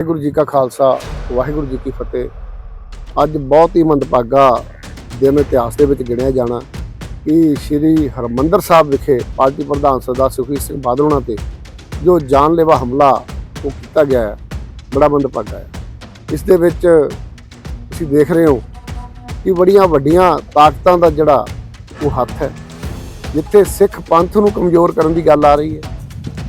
ਵਾਹਿਗੁਰੂ ਜੀ ਕਾ ਖਾਲਸਾ, ਵਾਹਿਗੁਰੂ ਜੀ ਕੀ ਫਤਿਹ। ਅੱਜ ਬਹੁਤ ਹੀ ਮੰਦਭਾਗਾ ਦਿਨ ਇਤਿਹਾਸ ਦੇ ਵਿੱਚ ਗਿਣਿਆ ਜਾਣਾ ਕਿ ਸ੍ਰੀ ਹਰਮੰਦਰ ਸਾਹਿਬ ਵਿਖੇ ਪਾਰਟੀ ਪ੍ਰਧਾਨ ਸਰਦਾਰ ਸੁਖਬੀਰ ਸਿੰਘ ਬਾਦਲ ਹੋਣਾ ਤੇ ਜੋ ਜਾਨਲੇਵਾ ਹਮਲਾ ਉਹ ਕੀਤਾ ਗਿਆ ਹੈ, ਬੜਾ ਮੰਦਭਾਗਾ ਹੈ। ਇਸ ਦੇ ਵਿੱਚ ਤੁਸੀਂ ਦੇਖ ਰਹੇ ਹੋ ਕਿ ਬੜੀਆਂ ਵੱਡੀਆਂ ਤਾਕਤਾਂ ਦਾ ਜਿਹੜਾ ਉਹ ਹੱਥ ਹੈ, ਜਿੱਥੇ ਸਿੱਖ ਪੰਥ ਨੂੰ ਕਮਜ਼ੋਰ ਕਰਨ ਦੀ ਗੱਲ ਆ ਰਹੀ ਹੈ,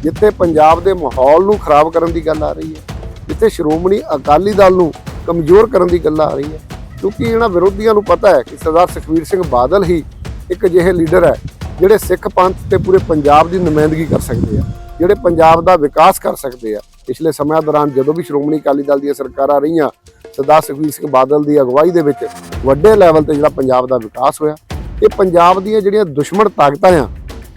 ਜਿੱਥੇ ਪੰਜਾਬ ਦੇ ਮਾਹੌਲ ਨੂੰ ਖਰਾਬ ਕਰਨ ਦੀ ਗੱਲ ਆ ਰਹੀ ਹੈ। ਜਿੱਥੇ ਸ਼੍ਰੋਮਣੀ ਅਕਾਲੀ ਦਲ ਨੂੰ ਕਮਜ਼ੋਰ ਕਰਨ ਦੀ ਗੱਲ ਆ ਰਹੀ ਹੈ ਕਿਉਂਕਿ ਇਹਨਾਂ ਵਿਰੋਧੀਆਂ ਨੂੰ ਪਤਾ ਹੈ ਕਿ ਸਰਦਾਰ ਸੁਖਬੀਰ ਸਿੰਘ ਬਾਦਲ ਹੀ ਇੱਕ ਅਜਿਹੇ ਲੀਡਰ ਹੈ, ਜਿਹੜੇ ਸਿੱਖ ਪੰਥ ਤੇ ਪੂਰੇ ਪੰਜਾਬ ਦੀ ਨੁਮਾਇੰਦਗੀ ਕਰ ਸਕਦੇ ਆ, ਜਿਹੜੇ ਪੰਜਾਬ ਦਾ ਵਿਕਾਸ ਕਰ ਸਕਦੇ ਆ। ਪਿਛਲੇ ਸਮਿਆਂ ਦੌਰਾਨ ਜਦੋਂ ਵੀ ਸ਼੍ਰੋਮਣੀ ਅਕਾਲੀ ਦਲ ਦੀਆਂ ਸਰਕਾਰਾਂ ਰਹੀਆਂ, ਸਰਦਾਰ ਸੁਖਬੀਰ ਸਿੰਘ ਬਾਦਲ ਦੀ ਅਗਵਾਈ ਦੇ ਵਿੱਚ ਵੱਡੇ ਲੈਵਲ ਤੇ ਜਿਹੜਾ ਪੰਜਾਬ ਦਾ ਵਿਕਾਸ ਹੋਇਆ। ਇਹ ਪੰਜਾਬ ਦੀਆਂ ਜਿਹੜੀਆਂ ਦੁਸ਼ਮਣ ਤਾਕਤਾਂ ਆ,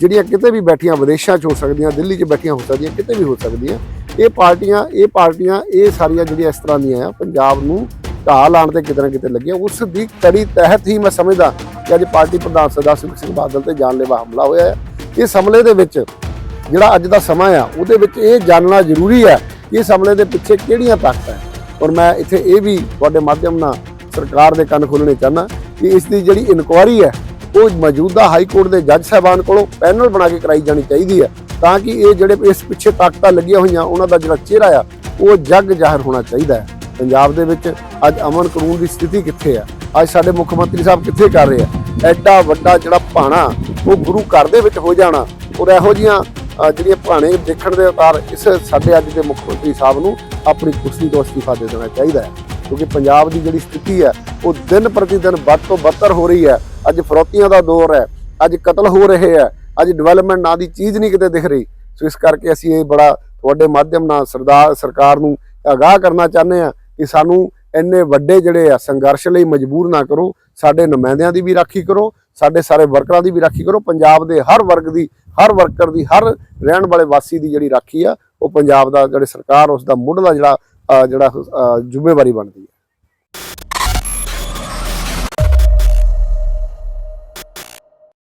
ਜਿਹੜੀਆਂ ਕਿਤੇ ਵੀ ਬੈਠੀਆਂ ਵਿਦੇਸ਼ਾਂ 'ਚ ਹੋ ਸਕਦੀਆਂ, ਦਿੱਲੀ 'ਚ ਬੈਠੀਆਂ ਹੋ ਸਕਦੀਆਂ, ਕਿਤੇ ਵੀ ਹੋ ਸਕਦੀਆਂ ਇਹ ਪਾਰਟੀਆਂ ਇਹ ਪਾਰਟੀਆਂ, ਇਹ ਸਾਰੀਆਂ ਜਿਹੜੀਆਂ ਇਸ ਤਰ੍ਹਾਂ ਦੀਆਂ ਆ, ਪੰਜਾਬ ਨੂੰ ਢਾਹ ਲਾਉਣ ਤੇ ਕਿਤੇ ਨਾ ਕਿਤੇ ਲੱਗੀਆਂ। ਉਸ ਦੀ ਕੜੀ ਤਹਿਤ ਹੀ ਮੈਂ ਸਮਝਦਾ ਕਿ ਅੱਜ ਪਾਰਟੀ ਪ੍ਰਧਾਨ ਸਰਦਾਰ ਸੁਖਬੀਰ ਸਿੰਘ ਬਾਦਲ ਤੇ ਜਾਨਲੇਵਾ ਹਮਲਾ ਹੋਇਆ ਹੈ। ਇਸ ਹਮਲੇ ਦੇ ਵਿੱਚ ਜਿਹੜਾ ਅੱਜ ਦਾ ਸਮਾਂ ਆ, ਉਹਦੇ ਵਿੱਚ ਇਹ ਜਾਣਨਾ ਜ਼ਰੂਰੀ ਹੈ ਕਿ ਇਸ ਹਮਲੇ ਦੇ ਪਿੱਛੇ ਕਿਹੜੀਆਂ ਤਾਕਤਾਂ ਹੈ। ਔਰ ਮੈਂ ਇੱਥੇ ਇਹ ਵੀ ਤੁਹਾਡੇ ਮਾਧਿਅਮ ਨਾਲ ਸਰਕਾਰ ਦੇ ਕੰਨ ਖੋਲਣੇ ਚਾਹਨਾ ਕਿ ਇਸ ਦੀ ਜਿਹੜੀ ਇਨਕੁਆਇਰੀ ਹੈ ਉਹ ਮੌਜੂਦਾ ਹਾਈ ਕੋਰਟ ਦੇ ਜੱਜ ਸਾਹਿਬਾਨ ਕੋਲੋਂ ਪੈਨਲ ਬਣਾ ਕੇ ਕਰਾਈ ਜਾਣੀ ਚਾਹੀਦੀ ਹੈ ਤਾਂ ਕਿ ਇਹ ਜਿਹੜੇ ਇਸ ਪਿੱਛੇ ਤਾਕਤਾਂ ਲੱਗੀਆਂ ਹੋਈਆਂ ਉਹਨਾਂ ਦਾ ਜਿਹੜਾ ਚਿਹਰਾ ਆ, ਉਹ ਜੱਗ ਜ਼ਾਹਰ ਹੋਣਾ ਚਾਹੀਦਾ ਹੈ। ਪੰਜਾਬ ਦੇ ਵਿੱਚ ਅੱਜ ਅਮਨ ਕਾਨੂੰਨ ਦੀ ਸਥਿਤੀ ਕਿੱਥੇ ਆ? ਅੱਜ ਸਾਡੇ ਮੁੱਖ ਮੰਤਰੀ ਸਾਹਿਬ ਕਿੱਥੇ ਕਰ ਰਹੇ ਆ? ਐਡਾ ਵੱਡਾ ਜਿਹੜਾ ਭਾਣਾ, ਉਹ ਗੁਰੂ ਘਰ ਦੇ ਵਿੱਚ ਹੋ ਜਾਣਾ, ਔਰ ਇਹੋ ਜੀਆਂ ਜਿਹੜੀਆਂ ਭਾਣੇ ਦੇਖਣ ਦੇ ਉਤਾਰ ਇਸ ਸਾਡੇ ਅੱਜ ਦੇ ਮੁੱਖ ਮੰਤਰੀ ਸਾਹਿਬ ਨੂੰ ਆਪਣੀ ਕੁਰਸੀ ਤੋਂ ਅਸਤੀਫਾ ਦੇ ਦੇਣਾ ਚਾਹੀਦਾ ਹੈ। ਕਿਉਂਕਿ ਪੰਜਾਬ ਦੀ ਜਿਹੜੀ ਸਥਿਤੀ ਹੈ, ਉਹ ਦਿਨ ਪ੍ਰਤੀ ਦਿਨ ਵੱਧ ਤੋਂ ਬਦਤਰ ਹੋ ਰਹੀ ਹੈ। ਅੱਜ ਫਰੋਤੀਆਂ ਦਾ ਦੌਰ ਹੈ, ਅੱਜ ਕਤਲ ਹੋ ਰਹੇ ਹੈ, ਅੱਜ ਡਿਵੈਲਪਮੈਂਟ ਨਾਂ ਦੀ ਚੀਜ਼ ਨਹੀਂ ਕਿਤੇ ਦਿਖ ਰਹੀ। ਸੋ ਇਸ ਕਰਕੇ ਅਸੀਂ ਇਹ ਬੜਾ ਤੁਹਾਡੇ ਮਾਧਿਅਮ ਨਾਲ ਸਰਦਾਰ, ਸਰਕਾਰ ਨੂੰ ਆਗਾਹ ਕਰਨਾ ਚਾਹੁੰਦੇ ਆ ਕਿ ਸਾਨੂੰ ਇੰਨੇ ਵੱਡੇ ਜਿਹੜੇ ਆ ਸੰਘਰਸ਼ ਲਈ ਮਜਬੂਰ ਨਾ ਕਰੋ, ਸਾਡੇ ਨੁਮਾਇੰਦਿਆਂ ਦੀ ਵੀ ਰਾਖੀ ਕਰੋ, ਸਾਡੇ ਸਾਰੇ ਵਰਕਰਾਂ ਦੀ ਵੀ ਰਾਖੀ ਕਰੋ, ਪੰਜਾਬ ਦੇ ਹਰ ਵਰਗ ਦੀ, ਹਰ ਵਰਕਰ ਦੀ, ਹਰ ਰਹਿਣ ਵਾਲੇ ਵਾਸੀ ਦੀ ਜਿਹੜੀ ਰਾਖੀ ਆ, ਉਹ ਪੰਜਾਬ ਦਾ, ਜਿਹੜੇ ਸਰਕਾਰ ਉਸ ਦਾ ਮੁੱਢਲਾ ਜਿਹੜਾ ਜਿਹੜਾ ਜ਼ਿੰਮੇਵਾਰੀ ਬਣਦੀ ਹੈ।